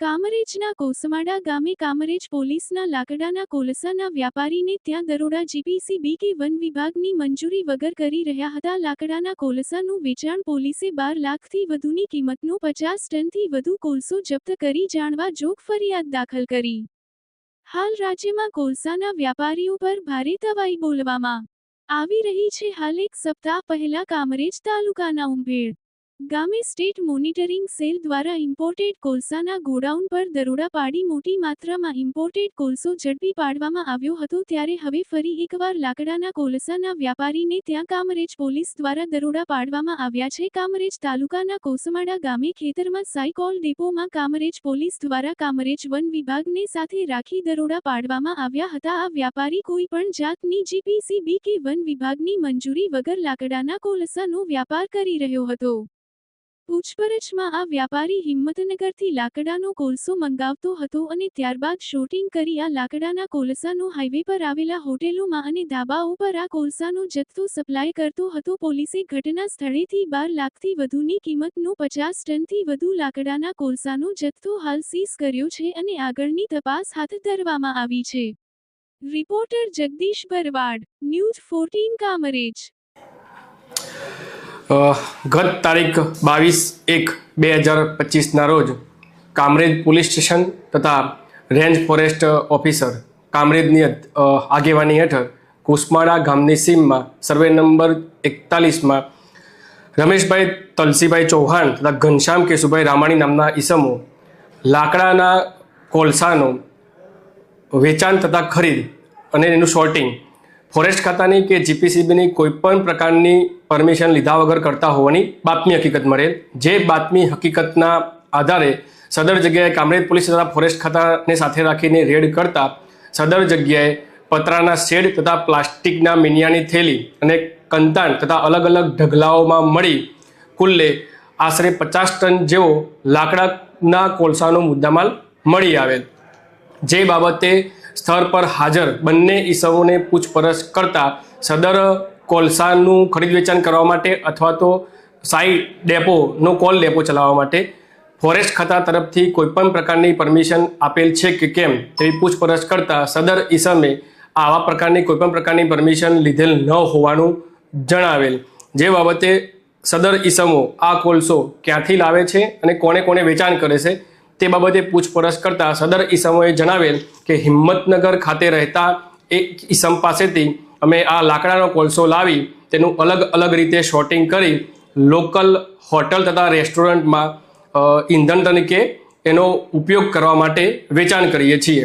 કામરેજના કોસમાડા ગામે કામરેજ પોલીસના લાકડાના કોલસાના વ્યાપારીને ત્યાં દરોડા જીપીસીબી કે વન વિભાગની મંજૂરી વગર કરી રહ્યા હતા. લાકડાના કોલસાનું વેચાણ પોલીસે બાર લાખથી વધુની કિંમતનો પચાસ ટનથી વધુ કોલસો જપ્ત કરી જાણવા જોગ ફરિયાદ દાખલ કરી. હાલ રાજ્યમાં કોલસાના વ્યાપારીઓ પર ભારે તવાઈ બોલવામાં આવી રહી છે. હાલ એક સપ્તાહ પહેલા કામરેજ તાલુકાના ઉંભેડ ગામે સ્ટેટ મોનિટરિંગ સેલ દ્વારા ઇમ્પોર્ટેડ કોલસાના ગોડાઉન પર દરોડા પાડી મોટી માત્રામાં ઇમ્પોર્ટેડ કોલસો ઝડપી પાડવામાં આવ્યો હતો ત્યારે હવે ફરી એકવાર લાકડાના કોલસાના વ્યાપારીને ત્યાં કામરેજ પોલીસ દ્વારા દરોડા પાડવામાં આવ્યા છે. કામરેજ તાલુકાના કોસમાડા ગામે ખેતરમાં સાયકોલ ડેપોમાં કામરેજ પોલીસ દ્વારા કામરેજ વન વિભાગને સાથે રાખી દરોડા પાડવામાં આવ્યા હતા. આ વ્યાપારી કોઈ પણ જાતની જીપીસીબી કે વન વિભાગની મંજૂરી વગર લાકડાના કોલસાનો વ્યાપાર કરી રહ્યો હતો. પૂછપરછમાં આ વ્યાપારી હિંમતનગરથી લાકડાનો કોલસો મંગાવતો હતો અને ત્યારબાદ શૂટિંગ કરી આ લાકડાના કોલસાનો હાઈવે પર આવેલા હોટેલોમાં અને ધાબાઓ પર આ કોલસાનો જથ્થો સપ્લાય કરતો હતો. પોલીસે ઘટના સ્થળેથી બાર લાખથી વધુની કિંમતનો પચાસ ટનથી વધુ લાકડાના કોલસાનો જથ્થો હાલ સીઝ કર્યો છે અને આગળની તપાસ હાથ ધરવામાં આવી છે. Reporter Jagdish Bharwad, news fourteen, Kamrej. ગત તારીખ બાવીસ એક બે હજાર પચીસના રોજ કામરેજ પોલીસ સ્ટેશન તથા રેન્જ ફોરેસ્ટ ઓફિસર કામરેજની આગેવાની હેઠળ કુસમાડા ગામની સીમમાં સર્વે નંબર એકતાલીસમાં રમેશભાઈ તલસીભાઈ ચૌહાણ તથા ઘનશ્યામ કેશુભાઈ રામાણી નામના ઈસમો લાકડાના કોલસાનો વેચાણ તથા ખરીદ અને એનું શોર્ટિંગ ફોરેસ્ટ ખાતાની કે જીપીસીબીની કોઈપણ પ્રકારની પરમિશન લીધા વગર કરતા હોવાની બાતમી હકીકત મળેલ જે બાતમી હકીકતના આધારે સદર જગ્યાએ કામરેજ પોલીસ તથા ફોરેસ્ટ ખાતાને સાથે રાખીને રેડ કરતા સદર જગ્યાએ પતરાના શેડ તથા પ્લાસ્ટિકના મીનિયાની થેલી અને કંતાણ તથા અલગ અલગ ઢગલાઓમાં મળી કુલ્લે આશરે પચાસ ટન જેવો લાકડાના કોલસાનો મુદ્દામાલ મળી આવેલ. જે બાબતે સ્થળ પર હાજર. બંને ઈસમોને પૂછપરછ કરતા સદર કોલસાનું ખરીદ વેચાણ કરવા માટે અથવા તો સાઈ ડેપોનો કોલ ડેપો ચલાવવા માટે ફોરેસ્ટ ખાતા તરફથી કોઈપણ પ્રકારની પરમિશન આપેલ છે કે કેમ તેવી પૂછપરછ કરતા સદર ઈસમે આવા પ્રકારની કોઈપણ પ્રકારની પરમિશન લીધેલ ન હોવાનું જણાવેલ. જે બાબતે સદર ઈસમો આ કોલસો ક્યાંથી લાવે છે અને કોને કોને વેચાણ કરે છે તે બાબતે પૂછપરછ કરતા સદર ઈસમોએ જણાવેલ કે હિંમતનગર ખાતે રહેતા એક ઈસમ પાસેથી અમે આ લાકડાનો કોલસો લાવી તેનું અલગ અલગ રીતે શોટિંગ કરી લોકલ હોટલ તથા રેસ્ટોરન્ટમાં ઈંધણ તરીકે એનો ઉપયોગ કરવા માટે વેચાણ કરીએ છીએ.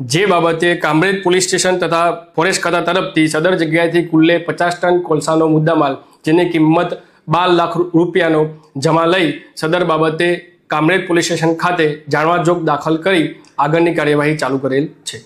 જે બાબતે કામરેજ પોલીસ સ્ટેશન તથા ફોરેસ્ટ ખાતા તરફથી સદર જગ્યાએથી કુલ્લે પચાસ ટન કોલસાનો મુદ્દામાલ, જેની કિંમત બાર લાખ રૂપિયાનો જમા લઈ સદર બાબતે કામરેજ પોલીસ સ્ટેશન ખાતે જાણવા જોગ દાખલ કરી આગળની કાર્યવાહી ચાલુ કરેલ છે.